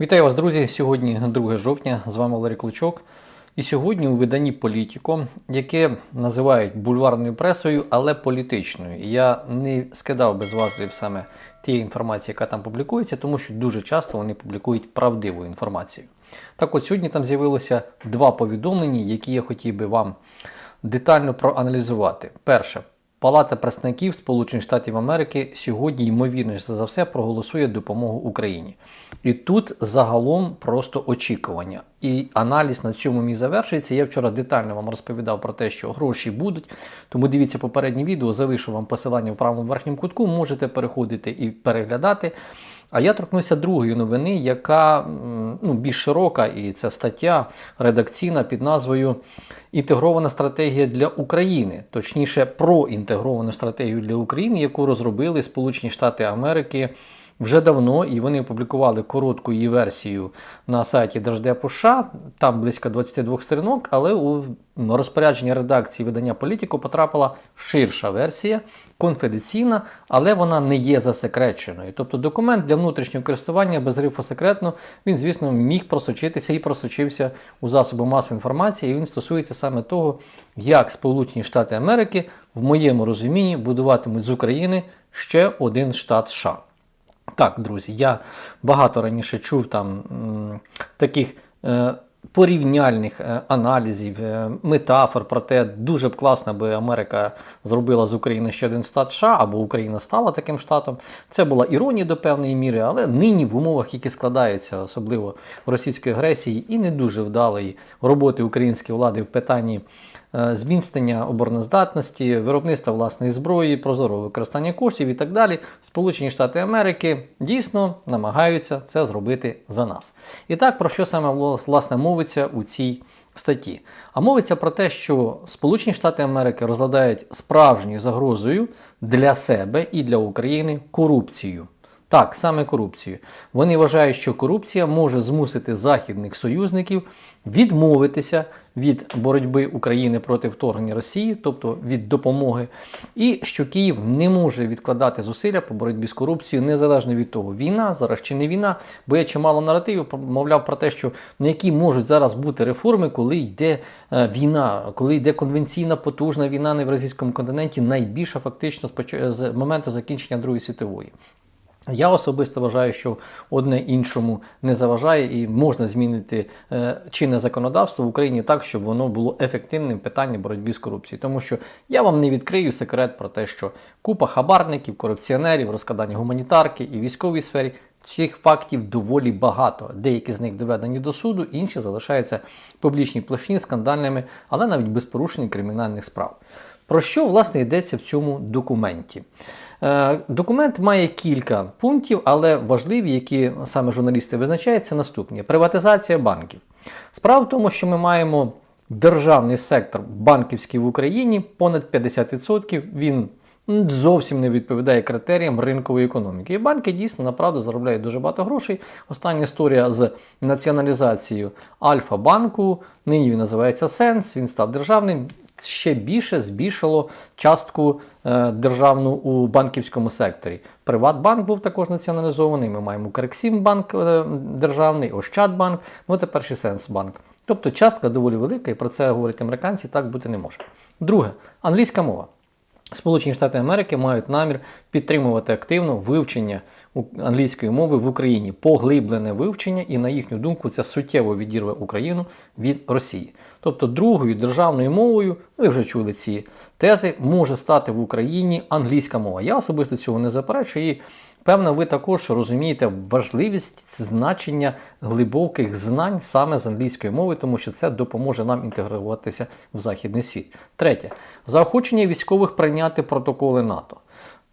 Вітаю вас, друзі! Сьогодні 2 жовтня. З вами Валерій Кличок. І сьогодні у виданні Політіко, яке називають бульварною пресою, але політичною. Я не скидав без важливів саме тієї інформації, яка там публікується, тому що дуже часто вони публікують правдиву інформацію. Так от сьогодні там з'явилося два повідомлення, які я хотів би вам детально проаналізувати. Перше. Палата представників Сполучених Штатів Америки сьогодні, ймовірно за все, проголосує допомогу Україні. І тут загалом просто очікування. І аналіз на цьому мій завершується. Я вчора детально вам розповідав про те, що гроші будуть. Тому дивіться попереднє відео, залишу вам посилання в правому верхньому кутку, можете переходити і переглядати. А я торкнуся другої новини, яка ну, більш широка, і це стаття редакційна під назвою Інтегрована стратегія для України, точніше, про інтегровану стратегію для України, яку розробили Сполучені Штати Америки вже давно, і вони опублікували коротку її версію на сайті Держдепу США, там близько 22 сторінок, але у розпорядження редакції видання Політіко потрапила ширша версія, конфіденційна, але вона не є засекреченою. Тобто документ для внутрішнього користування без грифу секретно, він, звісно, міг просочитися і просочився у засоби масової інформації, і він стосується саме того, як Сполучені Штати Америки в моєму розумінні будуватимуть з України ще один штат США. Так, друзі, я багато раніше чув там таких е, порівняльних е, аналізів, е, метафор про те, дуже б класно, би Америка зробила з України ще один штат США, або Україна стала таким штатом. Це була іронія до певної міри, але нині в умовах, які складаються, особливо російської агресії, і не дуже вдалої роботи української влади в питанні. Е, зміцнення обороноздатності, виробництва власної зброї, прозорого використання коштів і так далі, Сполучені Штати Америки дійсно намагаються це зробити за нас. І так, про що саме власне мовиться у цій статті? А мовиться про те, що Сполучені Штати Америки розглядають справжньою загрозою для себе і для України корупцію. Так, саме корупцію. Вони вважають, що корупція може змусити західних союзників відмовитися від боротьби України проти вторгнення Росії, тобто від допомоги, і що Київ не може відкладати зусилля по боротьбі з корупцією, незалежно від того, війна зараз чи не війна, бо є чимало наративів, мовляв про те, що на які можуть зараз бути реформи, коли йде е, війна, коли йде конвенційна потужна війна на Євразійському континенті, найбільша фактично з моменту закінчення Другої світової. Я особисто вважаю, що одне іншому не заважає і можна змінити е, чинне законодавство в Україні так, щоб воно було ефективним питанням боротьби з корупцією. Тому що я вам не відкрию секрет про те, що купа хабарників, корупціонерів, розкладання гуманітарки і військовій сфері. Цих фактів доволі багато. Деякі з них доведені до суду, інші залишаються публічній площині скандальними, але навіть без порушення кримінальних справ. Про що власне йдеться в цьому документі? Е, документ має кілька пунктів, але важливі, які саме журналісти визначають, це наступні: приватизація банків. Справа в тому, що ми маємо державний сектор банківський в Україні, понад 50%. Він зовсім не відповідає критеріям ринкової економіки. І банки дійсно направду заробляють дуже багато грошей. Остання історія з націоналізацією Альфа-банку, нині він називається Сенс, він став державним ще більше збільшило частку е, державну у банківському секторі. Приватбанк був також націоналізований. Ми маємо Укрексімбанк е, державний, Ощадбанк, ну тепер ще Сенсбанк. Тобто частка доволі велика, і про це говорять американці, так бути не може. Друге, англійська мова. Сполучені Штати Америки мають намір підтримувати активно вивчення англійської мови в Україні, поглиблене вивчення, і на їхню думку це суттєво відірве Україну від Росії. Тобто другою державною мовою, ви вже чули ці тези, може стати в Україні англійська мова. Я особисто цього не заперечую. Певно, ви також розумієте важливість значення глибоких знань саме з англійської мови, тому що це допоможе нам інтегруватися в західний світ. Третє заохочення військових прийняти протоколи НАТО.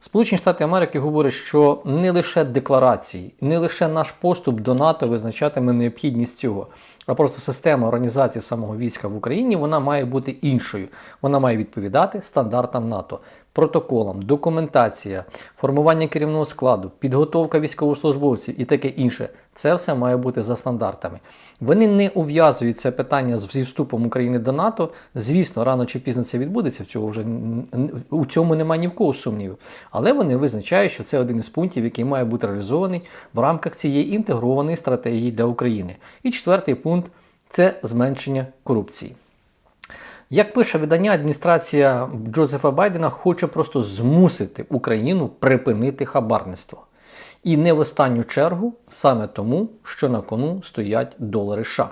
Сполучені Штати Америки говорять, що не лише декларації, не лише наш поступ до НАТО визначатиме необхідність цього, а просто система організації самого війська в Україні вона має бути іншою. Вона має відповідати стандартам НАТО. Протоколам, документація, формування керівного складу, підготовка військовослужбовців і таке інше. Це все має бути за стандартами. Вони не ув'язують це питання зі вступом України до НАТО. Звісно, рано чи пізно це відбудеться. Цього вже у цьому немає ні в кого сумнівів. Але вони визначають, що це один із пунктів, який має бути реалізований в рамках цієї інтегрованої стратегії для України. І четвертий пункт це зменшення корупції. Як пише видання, адміністрація Джозефа Байдена хоче просто змусити Україну припинити хабарництво. І не в останню чергу саме тому, що на кону стоять долари США.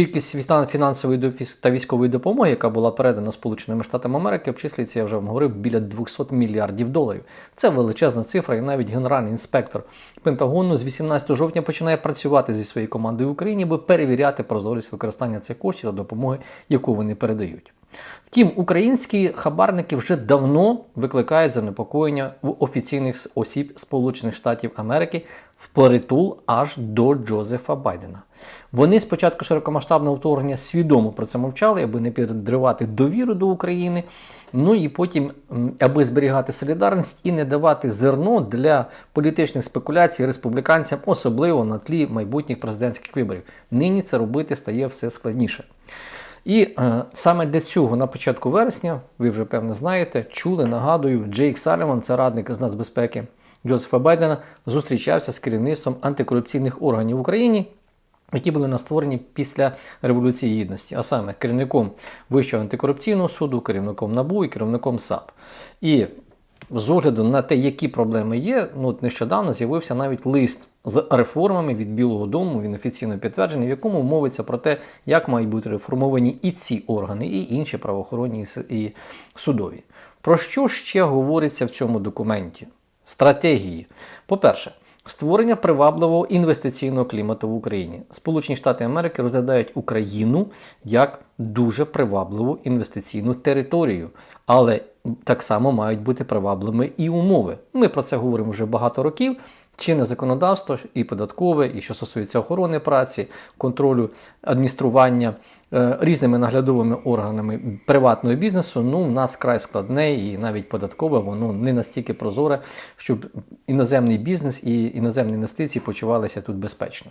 Кількість фіна- фінансової та військової допомоги, яка була передана Сполученими Штатами Америки, обчислюється, я вже вам говорив, біля 200 мільярдів доларів. Це величезна цифра, і навіть генеральний інспектор Пентагону з 18 жовтня починає працювати зі своєю командою в Україні, аби перевіряти прозорість використання цих коштів та допомоги, яку вони передають. Втім, українські хабарники вже давно викликають занепокоєння у офіційних осіб Сполучених Штатів Америки впоритул аж до Джозефа Байдена. Вони спочатку широкомасштабного вторгнення свідомо про це мовчали, аби не підривати довіру до України. Ну і потім, аби зберігати солідарність і не давати зерно для політичних спекуляцій республіканцям, особливо на тлі майбутніх президентських виборів. Нині це робити стає все складніше. І е, саме для цього на початку вересня, ви вже певно знаєте, чули, нагадую, Джейк Саліван, це радник з нацбезпеки Джозефа Байдена, зустрічався з керівництвом антикорупційних органів в Україні, які були настворені після Революції Гідності, а саме керівником Вищого антикорупційного суду, керівником НАБУ і керівником САП. І з огляду на те, які проблеми є, ну от нещодавно з'явився навіть лист з реформами від Білого Дому, він офіційно підтверджений, в якому мовиться про те, як мають бути реформовані і ці органи, і інші правоохоронні і судові. Про що ще говориться в цьому документі? Стратегії. По-перше, створення привабливого інвестиційного клімату в Україні. Сполучені Штати Америки розглядають Україну як дуже привабливу інвестиційну територію, але так само мають бути привабливими і умови. Ми про це говоримо вже багато років. Чинне законодавство і податкове, і що стосується охорони праці, контролю адміністрування е, різними наглядовими органами приватного бізнесу, ну в нас край складне і навіть податкове, воно не настільки прозоре, щоб іноземний бізнес і іноземні інвестиції почувалися тут безпечно.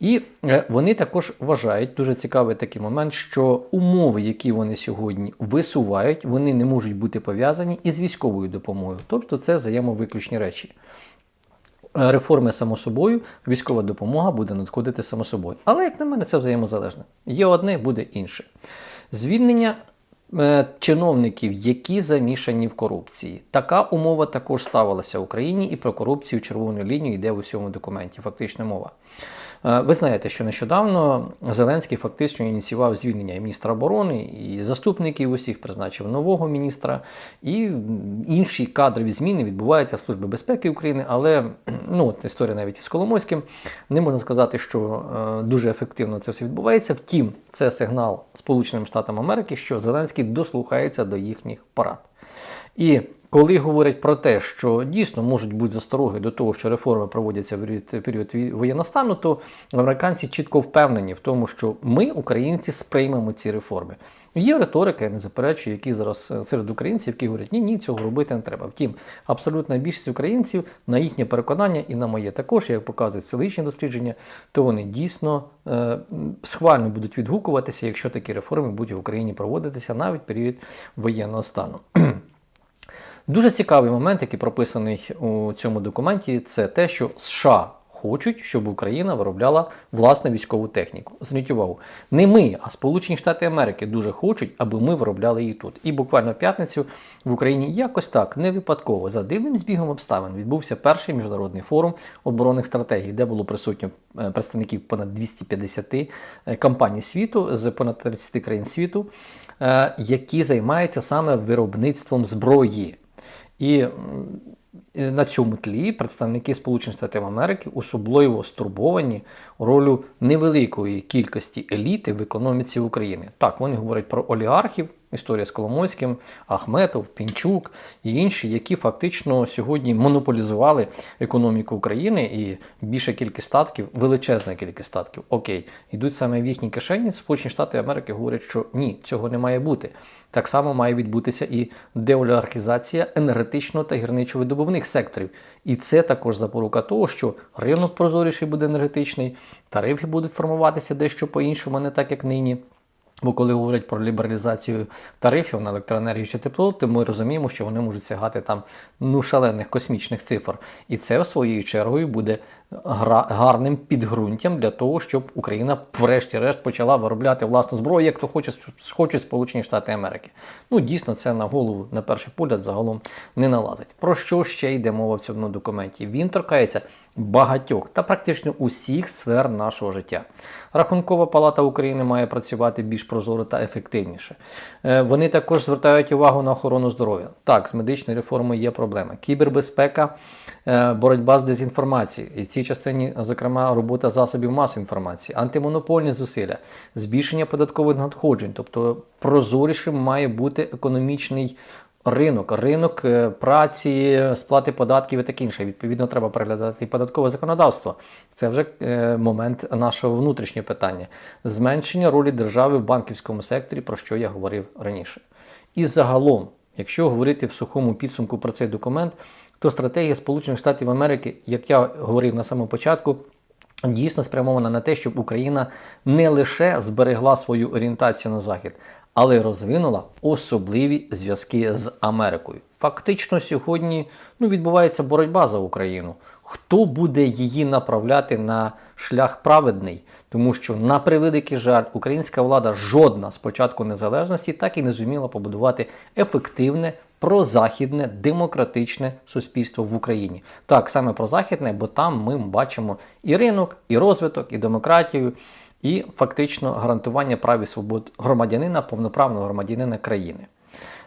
І е, вони також вважають дуже цікавий такий момент, що умови, які вони сьогодні висувають, вони не можуть бути пов'язані із військовою допомогою. Тобто це взаємовиключні речі. Е, Реформи само собою, військова допомога буде надходити само собою. Але, як на мене, це взаємозалежне. Є одне, буде інше. Звільнення е, чиновників, які замішані в корупції. Така умова також ставилася в Україні, і про корупцію червоною лінією йде в усьому документі. Фактично мова. Е, Ви знаєте, що нещодавно Зеленський фактично ініціював звільнення міністра оборони, і заступників усіх призначив нового міністра, і інші кадрові зміни відбуваються в Службі безпеки України. Але ну, от історія навіть із Коломойським не можна сказати, що е, дуже ефективно це все відбувається. Втім, це сигнал Сполученим Штатам Америки, що Зеленський дослухається до їхніх порад. І коли говорять про те, що дійсно можуть бути застороги до того, що реформи проводяться в період- воєнного то американці чітко впевнені в тому, що ми, українці, сприймемо ці реформи. Є риторика, я не заперечую, які зараз е, серед українців, які говорять, ні, ні, цього робити не треба. Втім, абсолютна більшість українців на їхнє переконання і на моє також, як показують соціологічні дослідження, то вони дійсно е, схвально будуть відгукуватися, якщо такі реформи будуть в Україні проводитися навіть період воєнного стану. Дуже цікавий момент, який прописаний у цьому документі, це те, що США хочуть, щоб Україна виробляла власну військову техніку. Зверніть увагу, не ми, а Сполучені Штати Америки дуже хочуть, аби ми виробляли її тут. І буквально в п'ятницю в Україні якось так не випадково за дивним збігом обставин відбувся перший міжнародний форум оборонних стратегій, де було присутньо е, представників понад 250 е, компаній світу з понад 30 країн світу, е, які займаються саме виробництвом зброї. І на цьому тлі представники Сполучених Штатів Америки особливо стурбовані ролю невеликої кількості еліти в економіці України. Так, вони говорять про олігархів, історія з Коломойським, Ахметов, Пінчук і інші, які фактично сьогодні монополізували економіку України і більша кількість статків, величезна кількість статків. Окей, йдуть саме в їхні кишені. Сполучені Штати Америки говорять, що ні, цього не має бути. Так само має відбутися і деолігархізація енергетичного та гірничо-видобувних секторів. І це також запорука того, що ринок прозоріший буде енергетичний, тарифи будуть формуватися дещо по-іншому, не так як нині. Бо коли говорять про лібералізацію тарифів на електроенергію чи тепло, то ми розуміємо, що вони можуть сягати там ну шалених космічних цифр. І це своєю чергою буде гарним підґрунтям для того, щоб Україна врешті-решт почала виробляти власну зброю, як то хоче хочуть Сполучені Штати Америки. Ну дійсно, це на голову на перший погляд загалом не налазить. Про що ще йде мова в цьому документі? Він торкається багатьох та практично усіх сфер нашого життя. Рахункова палата України має працювати більш прозоро та ефективніше. Е, Вони також звертають увагу на охорону здоров'я. Так, з медичною реформою є проблеми. Кібербезпека, е, боротьба з дезінформацією. І в цій частині, зокрема, робота засобів масової інформації, антимонопольні зусилля, збільшення податкових надходжень, тобто прозорішим має бути економічний ринок, ринок е, праці, сплати податків і таке інше. Відповідно, треба переглядати і податкове законодавство. Це вже е, момент нашого внутрішнього питання. Зменшення ролі держави в банківському секторі, про що я говорив раніше. І загалом, якщо говорити в сухому підсумку про цей документ, то стратегія Сполучених Штатів Америки, як я говорив на самому початку, дійсно спрямована на те, щоб Україна не лише зберегла свою орієнтацію на захід, але розвинула особливі зв'язки з Америкою. Фактично, сьогодні ну, відбувається боротьба за Україну. Хто буде її направляти на шлях праведний? Тому що, на превеликий жаль, українська влада жодна з початку незалежності так і не зуміла побудувати ефективне прозахідне демократичне суспільство в Україні. Так, саме прозахідне, бо там ми бачимо і ринок, і розвиток, і демократію, і фактично гарантування прав і свобод громадянина, повноправного громадянина країни.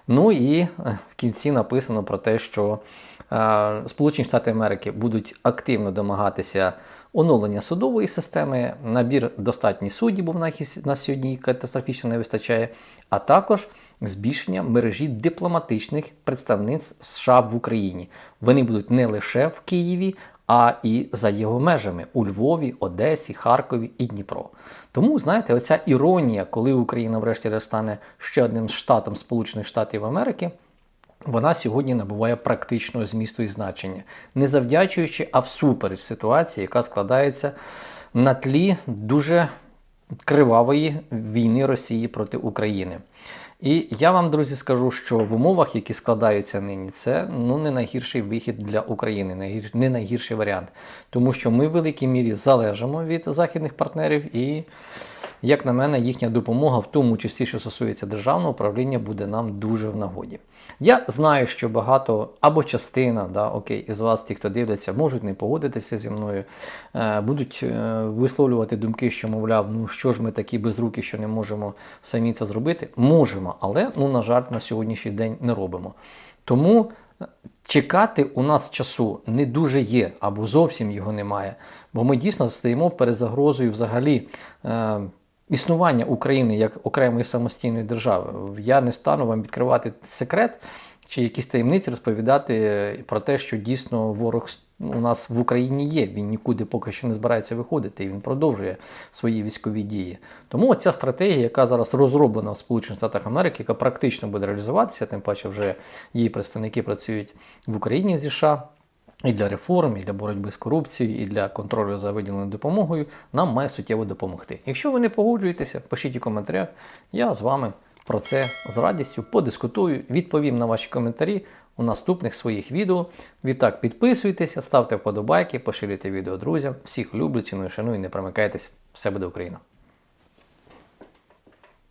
Ну і е, в кінці написано про те, що е, Сполучені Штати Америки будуть активно домагатися оновлення судової системи, набір достатній суддів, бо в нас на сьогодні катастрофічно не вистачає, а також збільшення мережі дипломатичних представництв США в Україні. Вони будуть не лише в Києві, а і за його межами у Львові, Одесі, Харкові і Дніпро. Тому, знаєте, оця іронія, коли Україна врешті-решт стане ще одним штатом Сполучених Штатів Америки. Вона сьогодні набуває практичного змісту і значення, не завдячуючи, а всупереч ситуації, яка складається на тлі дуже кривавої війни Росії проти України. І я вам, друзі, скажу, що в умовах, які складаються нині, це ну не найгірший вихід для України, не найгірший варіант, тому що ми в великій мірі залежимо від західних партнерів, і, як на мене, їхня допомога, в тому числі, що стосується державного управління, буде нам дуже в нагоді. Я знаю, що багато або частина, да, окей, із вас, ті, хто дивляться, можуть не погодитися зі мною, е, будуть е, висловлювати думки, що, мовляв, ну що ж ми такі безрукі, що не можемо самі це зробити. Можемо, але, ну, на жаль, на сьогоднішній день не робимо. Тому е, чекати у нас часу не дуже є, або зовсім його немає. Бо ми дійсно стоїмо перед загрозою взагалі. Е, існування України як окремої самостійної держави. Я не стану вам відкривати секрет чи якісь таємниці розповідати про те, що дійсно ворог у нас в Україні є. Він нікуди поки що не збирається виходити, і він продовжує свої військові дії. Тому ця стратегія, яка зараз розроблена в Сполучених Штатах Америки, яка практично буде реалізуватися, тим паче вже її представники працюють в Україні зі США. І для реформ, і для боротьби з корупцією, і для контролю за виділеною допомогою нам має суттєво допомогти. Якщо ви не погоджуєтеся, пишіть у коментарях. Я з вами про це з радістю подискутую, відповім на ваші коментарі у наступних своїх відео. Відтак підписуйтеся, ставте вподобайки, поширюйте відео друзям. Всіх люблю, ціную, шаную, не промикайтесь. Все буде Україна!